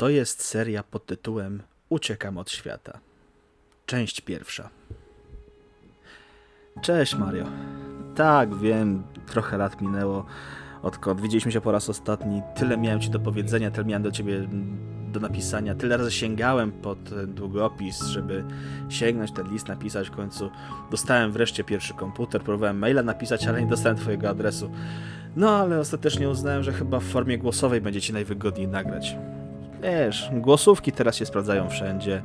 To jest seria pod tytułem Uciekam od świata. Część pierwsza. Cześć Mario. Tak, wiem, trochę lat minęło, odkąd widzieliśmy się po raz ostatni. Tyle miałem ci do powiedzenia, tyle miałem do ciebie do napisania, tyle razy sięgałem pod długopis, żeby sięgnąć ten list, napisać w końcu. Dostałem wreszcie pierwszy komputer, próbowałem maila napisać, ale nie dostałem twojego adresu. No, ale ostatecznie uznałem, że chyba w formie głosowej będzie ci najwygodniej nagrać. Wiesz, głosówki teraz się sprawdzają wszędzie.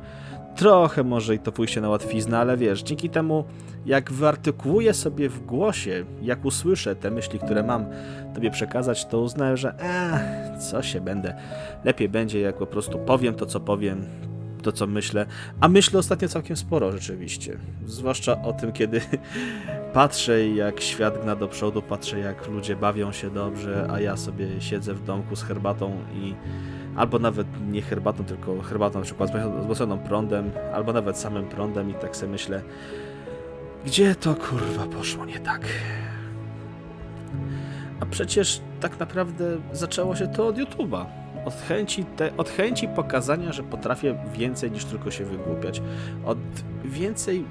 Trochę może i to pójście na łatwiznę, ale wiesz, dzięki temu, jak wyartykułuję sobie w głosie, jak usłyszę te myśli, które mam tobie przekazać, to uznałem, że eh, co się będę. Lepiej będzie, jak po prostu powiem to, co powiem, to, co myślę. A myślę ostatnio całkiem sporo rzeczywiście. Zwłaszcza o tym, kiedy patrzę, jak świat gna do przodu, patrzę, jak ludzie bawią się dobrze, a ja sobie siedzę w domku z herbatą i albo nawet nie herbatą, tylko herbatą na przykład zgłosioną prądem, albo nawet samym prądem i tak sobie myślę, gdzie to kurwa poszło nie tak? A przecież tak naprawdę zaczęło się to od YouTube'a. Od chęci, te, od chęci pokazania, że potrafię więcej niż tylko się wygłupiać. Od więcej,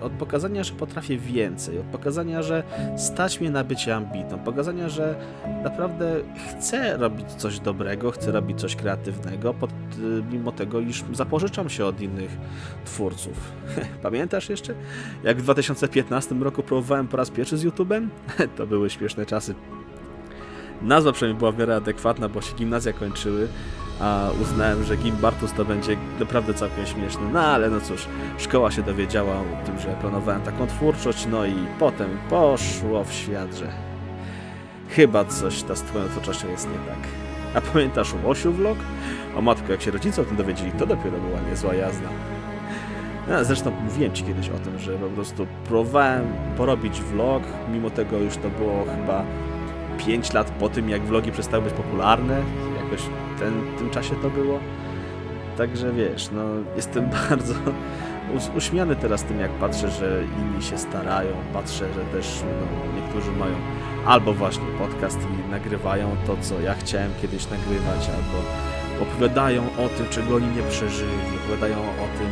od pokazania, że potrafię więcej. Od pokazania, że stać mnie na bycie ambitną. Pokazania, że naprawdę chcę robić coś dobrego, chcę robić coś kreatywnego, pod, y, mimo tego, iż zapożyczam się od innych twórców. Pamiętasz jeszcze? Jak w 2015 roku próbowałem po raz pierwszy z YouTube'em? To były śmieszne czasy. Nazwa przynajmniej była w miarę adekwatna, bo się gimnazja kończyły, a uznałem, że Gim Bartus to będzie naprawdę całkiem śmieszne. No ale no cóż, szkoła się dowiedziała o tym, że planowałem taką twórczość, no i potem poszło w świat, że chyba coś ta z twoją twórczością jest nie tak. A pamiętasz Łosiu vlog? O matko, jak się rodzice o tym dowiedzieli, to dopiero była niezła jazda. No, zresztą mówiłem Ci kiedyś o tym, że po prostu próbowałem porobić vlog, mimo tego już to było chyba 5 lat po tym, jak vlogi przestały być popularne. Jakoś w ten, tym czasie to było. Także wiesz, no jestem bardzo uśmiany teraz tym, jak patrzę, że inni się starają. Patrzę, że też no, niektórzy mają albo właśnie podcast i nagrywają to, co ja chciałem kiedyś nagrywać, albo opowiadają o tym, czego oni nie przeżyli, opowiadają o tym,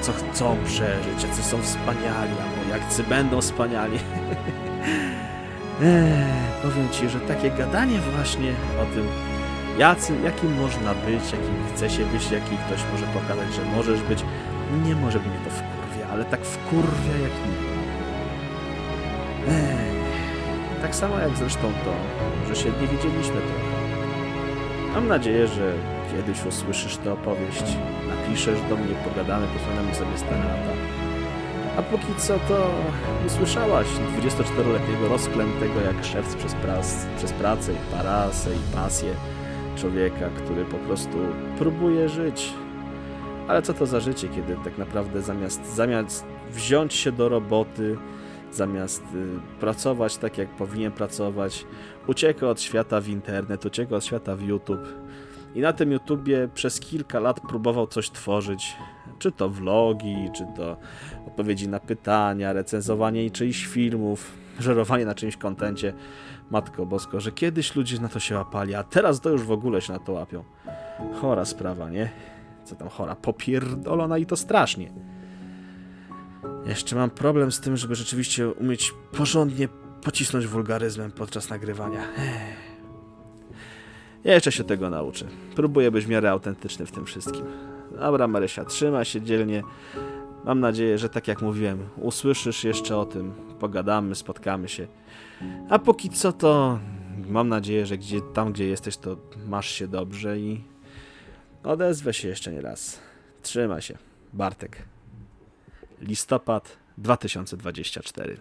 co chcą przeżyć, jacy są wspaniali, albo jakcy będą wspaniali. Ech, powiem Ci, że takie gadanie właśnie o tym, jacy, jakim można być, jakim chce się być, jaki ktoś może pokazać, że możesz być, nie może mnie to wkurwia, ale tak wkurwia jak nikt. Ech, tak samo jak zresztą to, że się nie widzieliśmy trochę. Mam nadzieję, że kiedyś usłyszysz tę opowieść, napiszesz do mnie, pogadamy, posłaniamy sobie stare lata. A póki co to usłyszałaś 24-letniego rozklętego jak szewc przez, pras, przez pracę i parasę i pasję człowieka, który po prostu próbuje żyć. Ale co to za życie, kiedy tak naprawdę zamiast, zamiast wziąć się do roboty, zamiast y, pracować tak jak powinien pracować, ucieka od świata w internet, ucieka od świata w YouTube. I na tym YouTubie przez kilka lat próbował coś tworzyć. Czy to vlogi, czy to odpowiedzi na pytania, recenzowanie czyichś filmów, żerowanie na czymś kontencie. Matko Bosko, że kiedyś ludzie na to się łapali, a teraz to już w ogóle się na to łapią. Chora sprawa, nie? Co tam chora? Popierdolona i to strasznie. Jeszcze mam problem z tym, żeby rzeczywiście umieć porządnie pocisnąć wulgaryzmem podczas nagrywania. Ech. Ja jeszcze się tego nauczę. Próbuję być w miarę autentyczny w tym wszystkim. Dobra, Marysia, trzyma się dzielnie. Mam nadzieję, że tak jak mówiłem, usłyszysz jeszcze o tym, pogadamy, spotkamy się. A póki co to mam nadzieję, że gdzie, tam gdzie jesteś, to masz się dobrze i odezwę się jeszcze nie raz. Trzymaj się. Bartek. Listopad 2024.